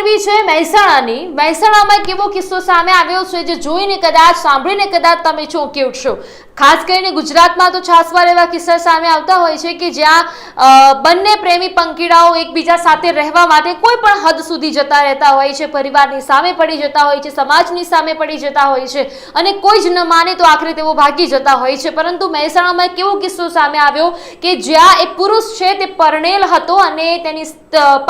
કરવી છે મહેસાણાની? મહેસાણામાં કેવો કિસ્સો સામે આવ્યો છે જે જોઈને કદાચ, સાંભળીને કદાચ તમે ચોંકી ઉઠશો. ખાસ કરીને ગુજરાતમાં તો છાસવાર એવા કિસ્સા સામે આવતા હોય છે કે જ્યાં બંને પ્રેમી પંકીડાઓ એકબીજા સાથે રહેવા માટે કોઈ પણ હદ સુધી જતા રહેતા હોય છે, પરિવારની સામે પડી જતા હોય છે, સમાજની સામે પડી જતા હોય છે અને કોઈ જ ન માને તો આખરે તેઓ ભાગી જતા હોય છે. પરંતુ મહેસાણામાં કેવો કિસ્સો સામે આવ્યો કે જ્યાં એક પુરુષ છે તે પરણેલ હતો અને તેની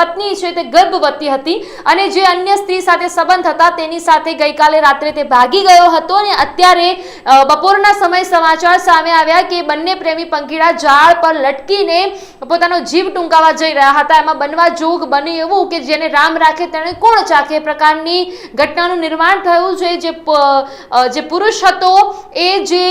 પત્ની છે તે ગર્ભવતી હતી અને જે અન્ય સ્ત્રી સાથે સંબંધ હતા, તેની સાથે ગઈકાલે રાત્રે તે ભાગી ગયો હતો અને અત્યારે બપોરના સમય સમાચાર સામે આવ્યા કે બંને પ્રેમી પંખીડા ઝાડ પર લટકીને પોતાનો જીવ ટૂંકાવા જઈ રહ્યા હતા. એમાં બનવા જોગ બને એવું કે જેને રામ રાખે તેણે કોણ ચાખે? પ્રકારની ઘટનાનું નિર્માણ થયું છે. જે જે પુરુષ હતો, એ જે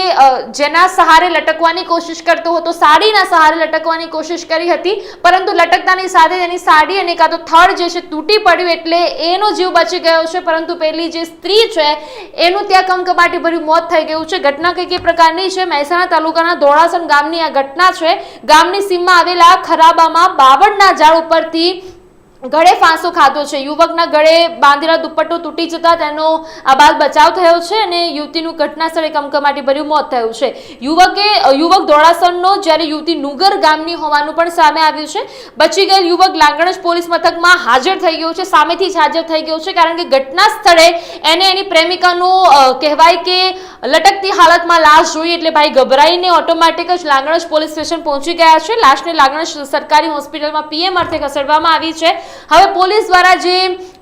જેના સહારે લટકવાની કોશિશ કરતો હતો, સાડીના સહારે લટકવાની કોશિશ કરી હતી, પરંતુ લટકતાની સાથે તેની સાડી અને કાં તો થડ જે છે, તૂટી પડ્યું એટલે એનો જીવ બચી ગયો છે, પરંતુ પેલી જે સ્ત્રી છે, એનું ત્યાં કંકબાટી ભર્યું મોત થઈ ગયું છે. ઘટના કઈ કઈ પ્રકારની છે? મહેસાણા તાલુકાના ધોળાસણ ગામની આ ઘટના છે. ગામની સીમમાં આવેલા ખરાબામાં બાવળના ઝાડ ઉપરથી ગળે ફાંસો ખાધો છે. યુવકના ગળે બાંધેલા દુપટ્ટો તૂટી જતા તેનો આબાદ બચાવ થયો છે અને યુવતીનું ઘટના સ્થળે કમકમાટી ભર્યું મોત થયું છે. યુવકે યુવક ધોળાસણનો જ્યારે યુવતી નુગર ગામની હોવાનું પણ સામે આવ્યું છે. બચી ગયેલ યુવક લાંગણજ પોલીસ મથકમાં હાજર થઈ ગયો છે. સામેથી જ હાજર થઈ ગયો છે કારણ કે ઘટના સ્થળે એને એની પ્રેમિકાનું કહેવાય કે લટકતી હાલતમાં લાશ જોઈ એટલે ભાઈ ગભરાઈને ઓટોમેટિક જ લાંગણજ પોલીસ સ્ટેશન પહોંચી ગયા છે. લાશને લાંગણજ સરકારી હોસ્પિટલમાં પીએમ અર્થે ખસેડવામાં આવી છે. હવે પોલીસ દ્વારા જે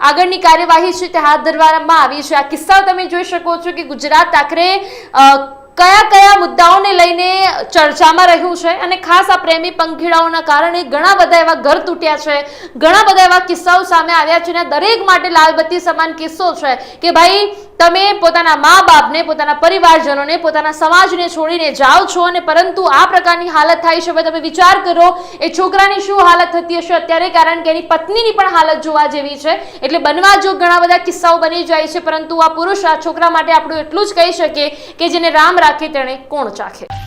આગળની કાર્યવાહી છે તે હાથ ધરવામાં આવી છે. આ કિસ્સાઓ તમે જોઈ શકો છો કે ગુજરાત આખરે કયા કયા મુદ્દાઓને લઈને ચર્ચામાં રહ્યું છે અને ખાસ આ પ્રેમી પંખીડાઓના કારણે ઘણા બધા એવા ઘર તૂટ્યા છે. ઘણા બધા એવા કિસ્સાઓ સામે આવ્યા છે અને દરેક માટે લાલબત્તી સમાન કિસ્સો છે કે ભાઈ તમે પોતાના મા બાપને પોતાના પરિવારજનોને, પોતાના સમાજને છોડીને જાઓ છો અને પરંતુ આ પ્રકારની હાલત થાય છે. હવે તમે વિચાર કરો, એ છોકરાની શું હાલત થતી હશે? અત્યારે કારણ કે એની પત્નીની પણ હાલત જોવા જેવી છે. એટલે બનવા જો ઘણા બધા કિસ્સાઓ બની જાય છે, પરંતુ આ પુરુષ આ છોકરા માટે આપણું એટલું જ કહી શકીએ કે જેને રામ રાખે તેણે કોણ ચાખે?